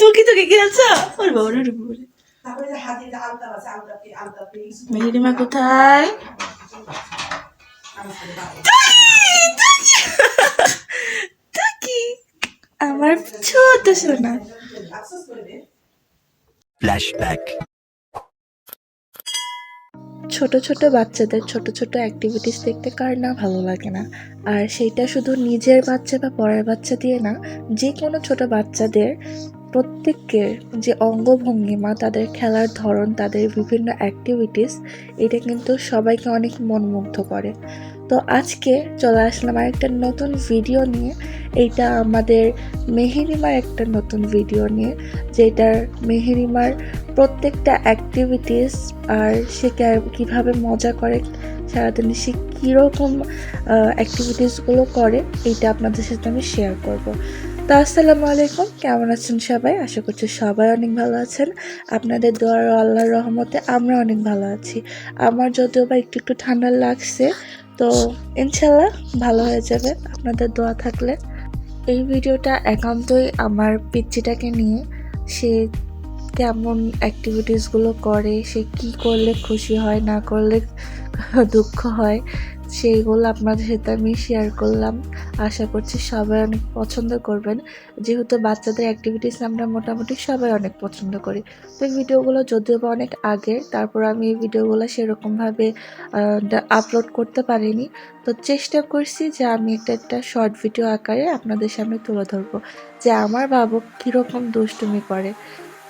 তুকি তুকি খেলছ? ওর কোথায়? আমার ছোট সোনা। Flashback. ছোট ছোট বাচ্চাদের ছোট ছোট অ্যাক্টিভিটিস দেখতে কার না ভালো লাগে না। আর সেইটা শুধু নিজের বাচ্চা বা পরের বাচ্চা দিয়ে না যে কোনো ছোট বাচ্চাদের প্রত্যেকের যে অঙ্গভঙ্গিমা, তাদের খেলার ধরন, তাদের বিভিন্ন অ্যাক্টিভিটিস এটা কিন্তু সবাইকে অনেক মনমুগ্ধ করে। তো আজকে চলে আসলাম আরেকটা নতুন ভিডিও নিয়ে। এইটা আমাদের মেহেরিমার একটা নতুন ভিডিও নিয়ে, যেটার মেহেরিমার প্রত্যেকটা অ্যাক্টিভিটিস আর সে কীভাবে মজা করে, সারাদিনে সে কীরকম অ্যাক্টিভিটিসগুলো করে, এইটা আপনাদের সাথে আমি শেয়ার করব। তো আসসালামু আলাইকুম। কেমন আছেন সবাই? আশা করছি সবাই অনেক ভালো আছেন। আপনাদের দোয়ার আল্লাহর রহমতে আমরা অনেক ভালো আছি। আমার যদিও বা একটু একটু ঠান্ডা লাগছে, তো ইনশাল্লাহ ভালো হয়ে যাবে আপনাদের দোয়া থাকলে। এই ভিডিওটা একান্তই আমার পিচ্চিটাকে নিয়ে, সে কেমন অ্যাক্টিভিটিসগুলো করে, সে কি করলে খুশি হয়, না করলে দুঃখ হয় সেইগুলো আপনাদের সাথে আমি শেয়ার করলাম। আশা করছি সবাই অনেক পছন্দ করবেন। যেহেতু বাচ্চাদের অ্যাক্টিভিটিস আমরা মোটামুটি সবাই অনেক পছন্দ করি। তো এই ভিডিওগুলো যদিও বা অনেক আগে, তারপর আমি এই ভিডিওগুলো সেরকমভাবে আপলোড করতে পারিনি। তো চেষ্টা করছি যে আমি একটা একটা শর্ট ভিডিও আকারে আপনাদের সামনে তুলে ধরবো যে আমার বাবু কীরকম দুষ্টুমি করে।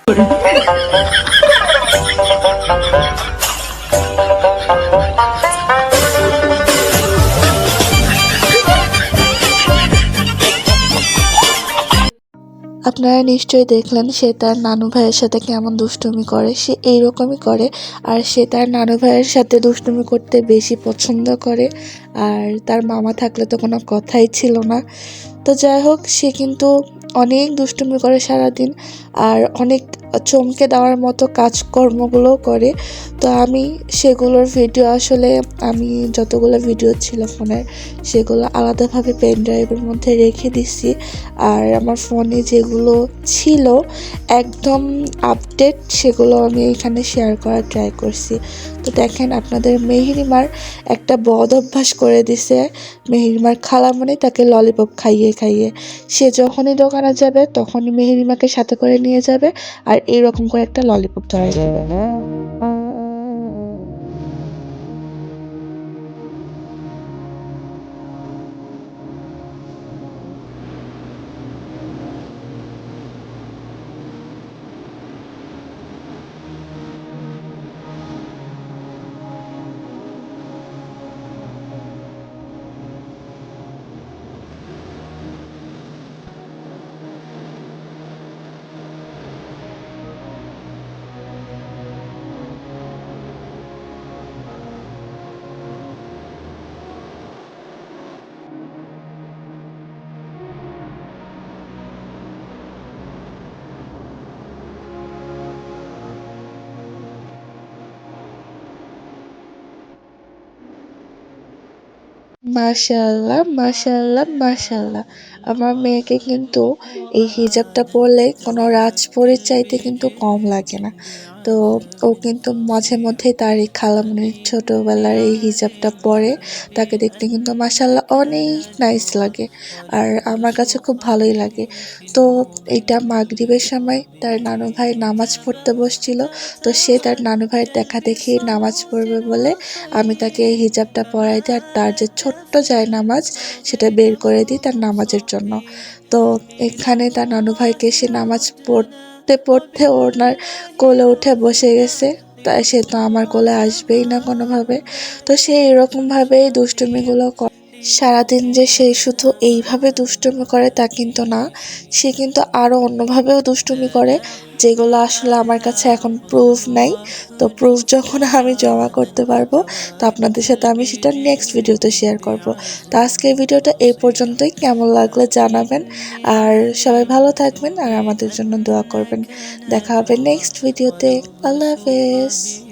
আপনারা নিশ্চয়ই দেখলেন সে তার নানু ভাইয়ের সাথে কেমন দুষ্টুমি করে। সে এইরকমই করে আর সে তার নানু ভাইয়ের সাথে দুষ্টুমি করতে বেশি পছন্দ করে। আর তার মামা থাকলে তো কোনো কথাই ছিল না। তো যাই হোক, সে কিন্তু অনেক দুষ্টুমি করে সারাদিন আর অনেক চমকে দেওয়ার মতো কাজকর্মগুলোও করে। তো আমি সেগুলোর ভিডিও আসলে আমি যতগুলো ভিডিও ছিল ফোনের, সেগুলো আলাদাভাবে পেন ড্রাইভের মধ্যে রেখে দিছি। আর আমার ফোনে যেগুলো ছিল, একদম আপডেট সেগুলো আমি এখানে শেয়ার করার ট্রাই করছি। তো দেখেন, আপনাদের মেহেরিমার একটা বদ অভ্যাস করে দিছে। মেহেরিমার খালা মানে তাকে ললিপপ খাইয়ে খাইয়ে। সে যখনই দোকানে যাবে, তখনই মেহেরিমাকে সাথে করে নিয়ে যাবে, আর এইরকম করে একটা ললিপপ ধরে। দেবে মাশাল্লাহ মাশাল্লাহ মাশাল্লাহ আমার মেয়েকে কিন্তু এই হিজাবটা পরলে কোনো রাজপরীর চাইতে কিন্তু কম লাগে না। তো ও কিন্তু মাঝে মধ্যেই তার এই খালামনির ছোটোবেলার এই হিজাবটা পরে তাকে দেখতে কিন্তু মাশাল্লাহ অনেক নাইস লাগে আর আমার কাছে খুব ভালোই লাগে। তো এইটা মাগরিবের সময় তার নানু ভাই নামাজ পড়তে বসছিল, তো সে তার নানু ভাইয়ের দেখা দেখি নামাজ পড়বে বলে আমি তাকে এই হিজাবটা পরাই দিই আর তার যে ছোট্ট নামাজ সেটা বের করে দিই তার নামাজের জন্য। তো এখানে তার নানু ভাইকে সে নামাজ পড়তে পড়তে ওনার কোলে উঠে বসে গেছে। তাই সে তো আমার কোলে আসবেই না কোনোভাবে। তো সে এরকমভাবেই দুষ্টুমিগুলো করে সারাদিন যে সে শুধু এইভাবে দুষ্টুমি করে তা কিন্তু না, সে কিন্তু আরও অন্যভাবেও দুষ্টুমি করে, যেগুলো আসলে আমার কাছে এখন প্রুফ নাই। তো প্রুফ যখন আমি জমা করতে পারব, তো আপনাদের সাথে আমি সেটা নেক্সট ভিডিওতে শেয়ার করব। তো আজকের ভিডিওটা এই পর্যন্তই, কেমন লাগল জানাবেন। আর সবাই ভালো থাকবেন আর আমাদের জন্য দোয়া করবেন। দেখা হবে নেক্সট ভিডিওতে আল্লাহ হাফেজ।